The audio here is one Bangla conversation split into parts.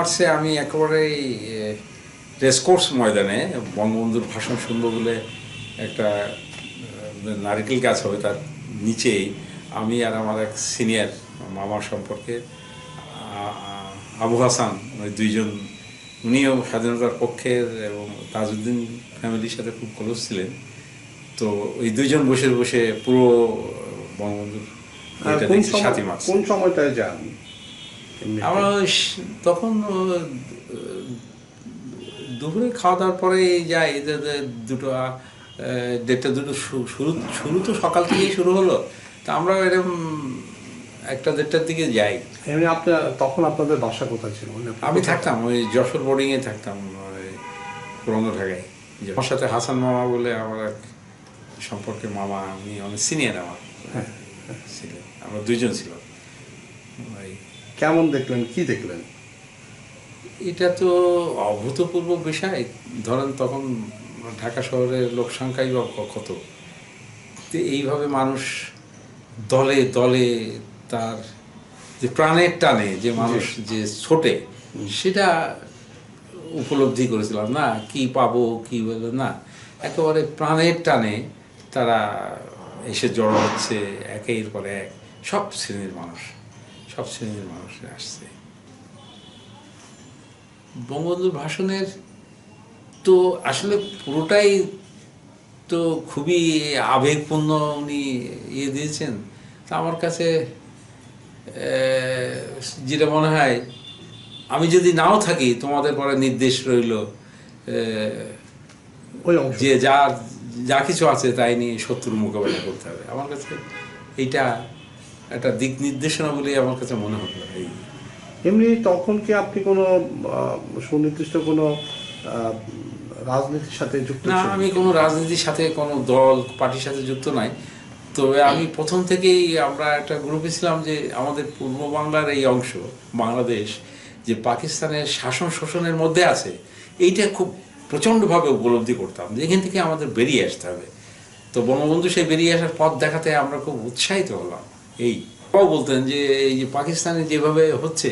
মার্চে আমি একেবারে রেসকোর্স ময়দানে বঙ্গবন্ধুর ভাষণ শুনব বলে একটা নারকেল গাছ হবে তার নিচেই। আমি আর আমার এক সিনিয়র মামার সম্পর্কে আবু হাসান ওই দুইজন উনিও স্বাধীনতার পক্ষের এবং তাজউদ্দিন ফ্যামিলির সাথে খুব ক্লোজ ছিলেন। তো ওই দুইজন বসে বসে পুরো বঙ্গবন্ধুর সাতই মার্চ কোন সময়টায় যান? আমরা তখন দুপুরে খাওয়া দাওয়ার পরে যাই দুটো দেড়টা দুটো শুরু শুরু তো সকাল থেকেই শুরু হলো। তা আমরা এরকম একটা দেড়টার দিকে যাই। এমনি আপনার তখন আপনাদের বাসা কোথায় ছিল? মানে আমি থাকতাম ওই যশোর বোর্ডিংয়ে থাকতাম ওই পুরনো ঢাকায়। আমার সাথে হাসান মামা বলে আমার এক সম্পর্কে মামা উনি অনেক সিনিয়র আমার। হ্যাঁ, ছিলেন। আমরা দুইজন ছিল ওই কেমন দেখলেন কি দেখলেন? এটা তো অভূতপূর্ব বিষয়। ধরেন তখন ঢাকা শহরের লোক সংখ্যাই বা কত? তো এইভাবে মানুষ দলে দলে তার যে প্রাণের টানে যে মানুষ যে ছোটে সেটা উপলব্ধি করেছিলাম। না কি পাবো কি বলে না। একেবারে প্রাণের টানে তারা এসে জড়ো হচ্ছে একের পর এক সব শ্রেণির মানুষ। সব শ্রেণির মানুষ আসছে। বঙ্গবন্ধুর ভাষণের তো আসলে পুরোটাই তো খুবই আবেগপূর্ণ উনি ইয়ে দিয়েছেন। তা আমার কাছে যেটা মনে হয় আমি যদি নাও থাকি তোমাদের পরে নির্দেশ রইল ওই যে যা যা কিছু আছে তাই নিয়ে শত্রুর মোকাবেলা করতে হবে। আমার কাছে এইটা একটা দিক নির্দেশনা বলেই আমার কাছে মনে হলো এই। এমনি তখন কি আপনি কোনো সুনির্দিষ্ট কোনো রাজনীতির সাথে যুক্ত না আমি কোনো রাজনীতির সাথে কোনো দল পার্টির সাথে যুক্ত নাই। তবে আমি প্রথম থেকেই আমরা একটা গ্রুপে ছিলাম যে আমাদের পূর্ব বাংলার এই অংশ বাংলাদেশ যে পাকিস্তানের শাসন শোষণের মধ্যে আছে এইটা খুব প্রচণ্ডভাবে উপলব্ধি করতাম যে এখান থেকে আমাদের বেরিয়ে আসতে হবে। তো বঙ্গবন্ধু সেই বেরিয়ে আসার পথ দেখাতে আমরা খুব উৎসাহিত হলাম। এই বাবাও বলতেন যে, এই যে পাকিস্তানে যেভাবে হচ্ছে,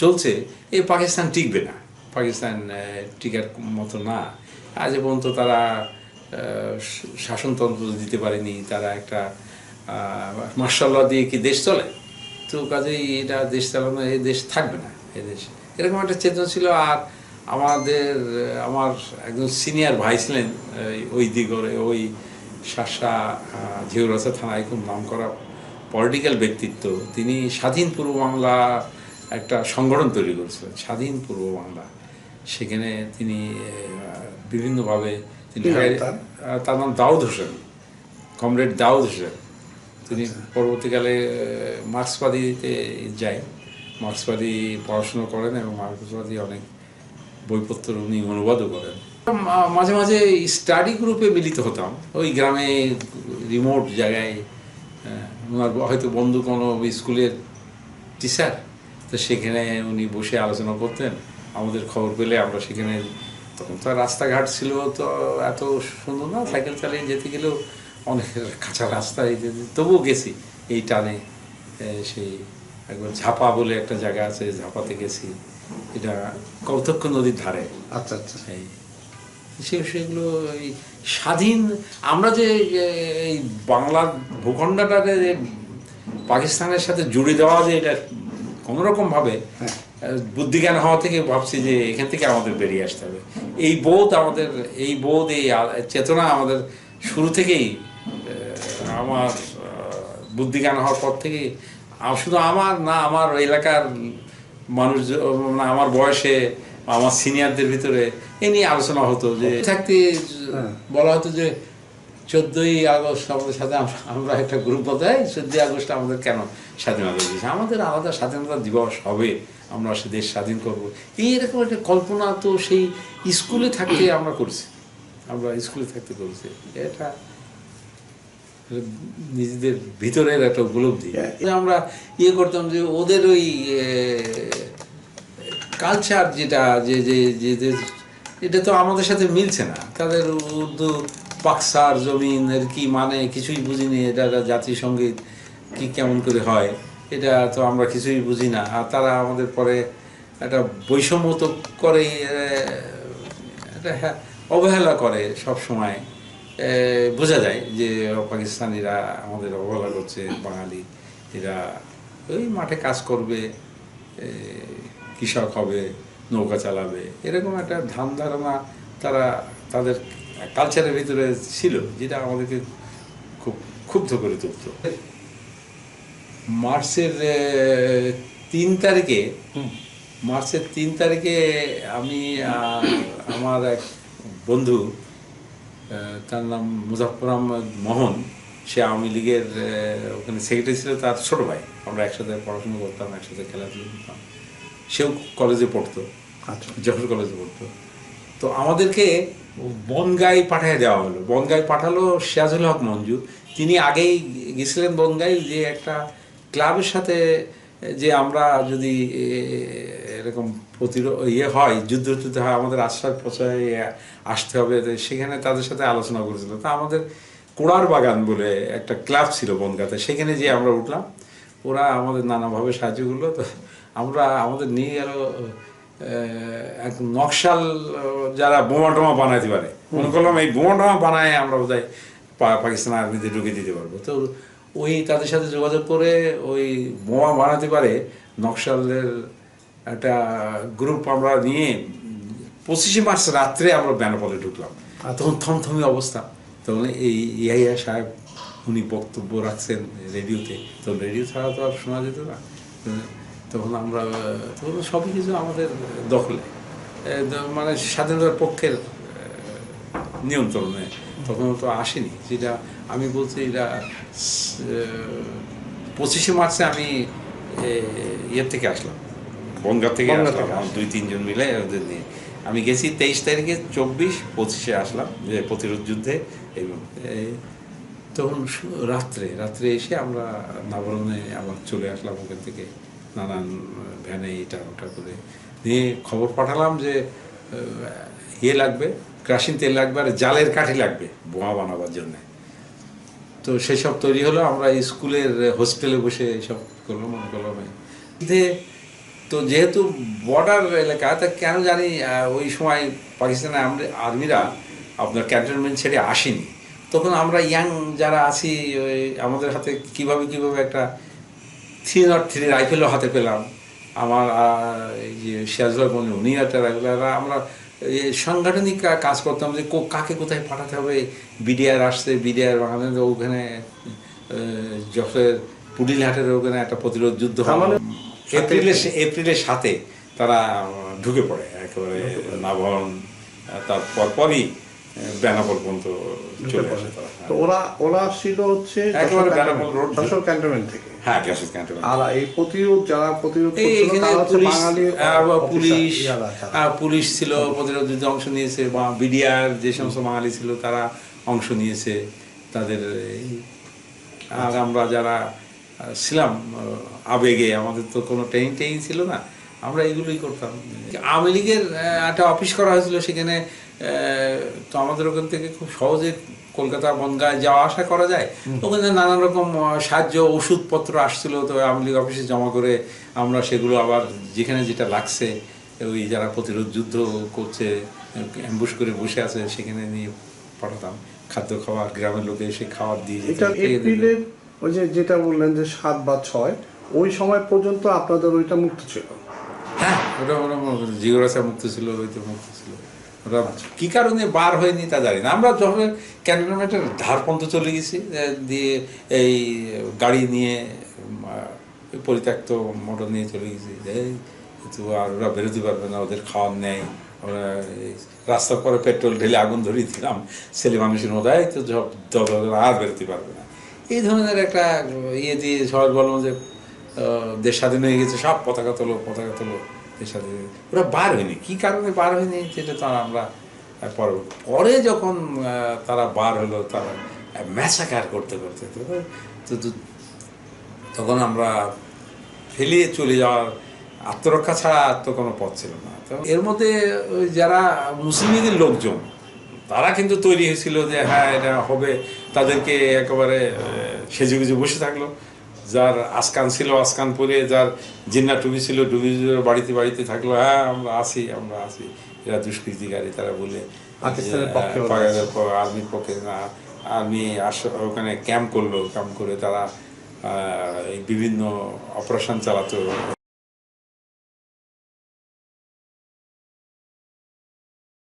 চলছে, এই পাকিস্তান টিকবে না। পাকিস্তান টিকার মতো না। আজ পর্যন্ত তারা শাসনতন্ত্র দিতে পারেনি। তারা একটা মার্শাল্লাহ দিয়ে কি দেশ চলে? তো কাজেই এটা দেশ চালানো, এই দেশ থাকবে না, এই দেশ। এরকম একটা চেতনা ছিল। আর আমাদের আমার একজন সিনিয়র ভাই ছিলেন ওই দিগরে, ওই শাসা ঝিউরাসা থানায় খুব নাম করা পলিটিক্যাল ব্যক্তিত্ব তিনি স্বাধীন পূর্ব বাংলা একটা সংগঠন তৈরি করেছিলেন স্বাধীন পূর্ব বাংলা। সেখানে তিনি বিভিন্নভাবে তিনি তার? নাম দাউদ হোসেন কমরেড দাউদ হোসেন। তিনি পরবর্তীকালে মার্ক্সবাদীতে যায়। মার্ক্সবাদী পড়াশোনা করেন এবং মার্ক্সবাদী অনেক বইপত্র উনি অনুবাদও করেন। মাঝে মাঝে স্টাডি গ্রুপে মিলিত হতাম। ওই গ্রামে রিমোট জায়গায় ওনার হয়তো বন্ধু কোনো স্কুলের টিচার তো সেখানে উনি বসে আলোচনা করতেন। আমাদের খবর পেলে আমরা সেখানে তখন তো রাস্তাঘাট ছিল তো এত সুন্দর না সাইকেল চালিয়ে যেতে গেলেও অনেক কাঁচা রাস্তায় যেতে তবুও গেছি। এই টানে সেই একবার ঝাপা বলে একটা জায়গা আছে ঝাপাতে গেছি। এটা কৌতক্ষ নদীর ধারে। আচ্ছা আচ্ছা। এই সে সেগুলো এই স্বাধীন আমরা যে এই বাংলার ভূখণ্ডটাকে যে পাকিস্তানের সাথে জুড়ে দেওয়া যে এটা কোনোরকমভাবে হ্যাঁ। বুদ্ধিজ্ঞান হওয়া থেকে ভাবছি যে এখান থেকে আমাদের বেরিয়ে আসতে হবে এই বোধ আমাদের এই বোধ এই চেতনা আমাদের শুরু থেকেই আমার বুদ্ধিজ্ঞান হওয়ার পর থেকেই আ- শুধু আমার না আমার এলাকার মানুষ আমার বয়সে আমার সিনিয়রদের ভিতরে এ নিয়ে আলোচনা হতো যে থাকতে হ্যাঁ। বলা হতো যে চোদ্দই আগস্ট আমাদের সাথে আমরা- একটা গ্রুপ বদাই চোদ্দই আগস্ট আমাদের কেন স্বাধীনতা দিয়েছে আমাদের আলাদা স্বাধীনতা দিবস হবে আমরা সে দেশ স্বাধীন করব। এইরকম একটা কল্পনা তো সেই স্কুলে থাকতে আমরা করছি। আমরা স্কুলে থাকতে করেছি। এটা নিজেদের ভিতরের একটা উপলব্ধি। Yeah. আমরা ইয়ে করতাম যে ওদের ওই কালচার যেটা যে যে যে এটা তো আমাদের সাথে মিলছে না। তাদের উর্দু পাকসার জমিন এর কি মানে কিছুই বুঝিনি এটা জাতীয় সংগীত কি কেমন করে হয় এটা তো আমরা কিছুই বুঝি না। আর তারা আমাদের পরে একটা বৈষম্য তো করে একটা হ্যাঁ, অবহেলা করে সব সময়। বোঝা যায় যে পাকিস্তানিরা আমাদের অবহেলা করছে বাঙালি এরা ওই মাঠে কাজ করবে কৃষক হবে নৌকা চালাবে। এরকম একটা ধান ধারণা তারা তাদের কালচারের ভিতরে ছিল যেটা আমাদেরকে খুব ক্ষুব্ধ করে তুলত। মার্চের তিন তারিখে মার্চের তিন তারিখে আমি আমার এক বন্ধু তার নাম মুজাফর আহমদ মোহন সে আওয়ামী লীগের ওখানে সেক্রেটারি ছিল তার ছোট ভাই। আমরা একসাথে পড়াশোনা করতাম একসাথে খেলাধুলো করতাম। সেও কলেজে পড়তো। আচ্ছা। কলেজে পড়তো। তো আমাদেরকে বনগাই পাঠিয়ে দেওয়া হলো। বনগাই পাঠালো সিরাজুল হক মঞ্জু। তিনি আগেই গেছিলেন বনগাই যে একটা ক্লাবের সাথে যে আমরা যদি এরকম প্রতিরোধ ইয়ে হয় যুদ্ধ যুদ্ধ হয় আমাদের আশ্রয় প্রশ্রয় আসতে হবে সেখানে তাদের সাথে আলোচনা করেছিল। তা আমাদের কোড়ার বাগান বলে একটা ক্লাব ছিল বনগাতে। সেখানে যে আমরা উঠলাম। ওরা আমাদের নানাভাবে সাহায্য করল। তো আমরা আমাদের নিয়ে আহ, এক নকশাল যারা বোমা টোমা বানাইতে পারে মনে করলাম এই বোমা টোমা বানায় আমরা বোধহয় পা- পাকিস্তান আর্মিতে ঢুকে দিতে পারব। তো ওই তাদের সাথে যোগাযোগ করে ওই বোমা বানাতে পারে নকশালের একটা গ্রুপ আমরা নিয়ে পঁচিশে মার্চ রাত্রে আমরা বেনাপলে ঢুকলাম। তখন থমথমি অবস্থা। তখন এই ইয়াইয়া সাহেব উনি বক্তব্য রাখছেন রেডিওতে। তো রেডিও ছাড়া তো আর শোনা যেত না। তখন আমরা তখন সবই কিছু আমাদের দখলে। মানে স্বাধীনতার পক্ষের নিয়ন্ত্রণে। তখন তো আসেনি। যেটা আমি বলছি এটা পঁচিশে মার্চে আমি ইয়ের থেকে আসলাম। বনগাঁ থেকে আসলাম। দুই তিনজন মিলে ওদের নিয়ে। আমি গেছি তেইশ তারিখে চব্বিশ পঁচিশে আসলাম যে প্রতিরোধ যুদ্ধে। এবং তখন রাত্রে রাত্রে এসে আমরা নাবরণে আবার চলে আসলাম ওখান থেকে। নানান ভ্যানে এটা ওটা করে নিয়ে খবর পাঠালাম যে ইয়ে লাগবে ক্রাশিন তেল লাগবে আর জালের কাঠি লাগবে বোমা বানাবার জন্যে। তো সেসব তৈরি হলো, আমরা স্কুলের হোস্টেলে বসে এসব করলাম, মনে করলাম যে, তো যেহেতু বর্ডার এলাকা, তা কেন জানি ওই সময় পাকিস্তানের আর্মি- আর্মিরা আপনার ক্যান্টনমেন্ট ছেড়ে আসেনি। তখন আমরা ইয়াং যারা আছি, ওই আমাদের হাতে কীভাবে কীভাবে একটা থ্রি নট থ্রি রাইফেলও হাতে পেলাম। আমার যে সিরাজুল বললেন উনি একটা রাইফেল। আমরা এই সাংগঠনিক কাজ করতাম যে কাকে কোথায় পাঠাতে হবে। বিডিআর আসছে বিডিআর বাঙালি ওখানে যশোরের পুডিলহাটের ওখানে একটা প্রতিরোধ যুদ্ধ। মানে এপ্রিলের এপ্রিলের সাথে তারা ঢুকে পড়ে একেবারে নাভরণ তার পরপরই বেনাপোল পর্যন্ত চলে আসে তারা তো ওরা ওরা ছিল হচ্ছে একেবারে বেনাপোল রোড যশোর ক্যান্টনমেন্ট থেকে। হ্যাঁ গ্যাসের ক্যান্টনমেন্ট। আর এই প্রতিরোধ যারা প্রতিরোধ করছিল তারা হচ্ছে পুলিশ পুলিশ ছিল প্রতিরোধ যুদ্ধে অংশ নিয়েছে বা বিডিআর যে সমস্ত বাঙালি ছিল তারা অংশ নিয়েছে তাদের এই। আর আমরা যারা ছিলাম আবেগে আমাদের তো কোনো ট্রেনিং ট্রেনিং ছিল না আমরা এগুলোই করতাম। আওয়ামী লীগের আহ, একটা অফিস করা হয়েছিল সেখানে তো আমাদের ওখান থেকে খুব সহজে কলকাতা বনগায় যাওয়া আসা করা যায়। ওখানে নানান রকম সাহায্য ওষুধপত্র আসছিল তো আওয়ামী লীগ অফিসে জমা করে আমরা সেগুলো আবার যেখানে যেটা লাগছে ওই যারা প্রতিরোধ যুদ্ধ করছে অ্যাম্বুশ করে বসে আছে সেখানে নিয়ে পাঠাতাম। খাদ্য খাবার গ্রামের লোকে এসে খাবার দিয়ে এপ্রিলের ওই যে যেটা বললেন যে সাত বা ছয় ওই সময় পর্যন্ত আপনাদের ওইটা মুক্ত ছিল? হ্যাঁ ওটা ওরা জিগরাসা মুক্ত ছিল ওইটা মুক্ত ছিল। ওরা কি কারণে বার হয়নি তা জানি না। আমরা যখন ক্যান্টনমেন্টের ধার পর্যন্ত চলে গেছি দিয়ে এই গাড়ি নিয়ে পরিত্যক্ত মোটর নিয়ে চলে গেছি। এই তো আর ওরা বেরোতে পারবে না, ওদের খাওয়ার নেই। ওরা রাস্তার পরে পেট্রোল ঢেলে আগুন ধরিয়ে দিলাম ছেলে মানুষের মতো তো সব দল আর বেরোতে পারবে না। এই ধরনের একটা ইয়ে দিয়ে সবাই বললাম যে দেশ স্বাধীন হয়ে গেছে, সব পতাকা তোলো পতাকা তোলো। স্বাধীন হয়ে ওরা বার হয়নি। কি কারণে বার হয়নি সেটা তারা আমরা পরে পরে যখন তারা বার হলো, তারা ম্যাসাকার করতে করতে, তো তখন আমরা ফেলিয়ে চলে যাওয়ার আত্মরক্ষা ছাড়া তো কোনো পথ ছিল না। তো, এর মধ্যে, ওই যারা মুসলিম লীগের লোকজন, তারা কিন্তু তৈরি হয়েছিল যে হ্যাঁ এটা হবে, তাদেরকে একেবারে সেজে গুজে বসে থাকল। যার আসকান ছিল আসকান পরে যার জিন্না টুবি ছিল ডুবি বাড়িতে বাড়িতে থাকল হ্যাঁ আমরা আসি আমরা আসি এরা দুষ্কৃতিকারী তারা বলে প- আর্মির পক্ষে না আর্মি আস ওখানে ক্যাম্প করল ক্যাম্প করে তারা এই বিভিন্ন অপারেশন চালাতো।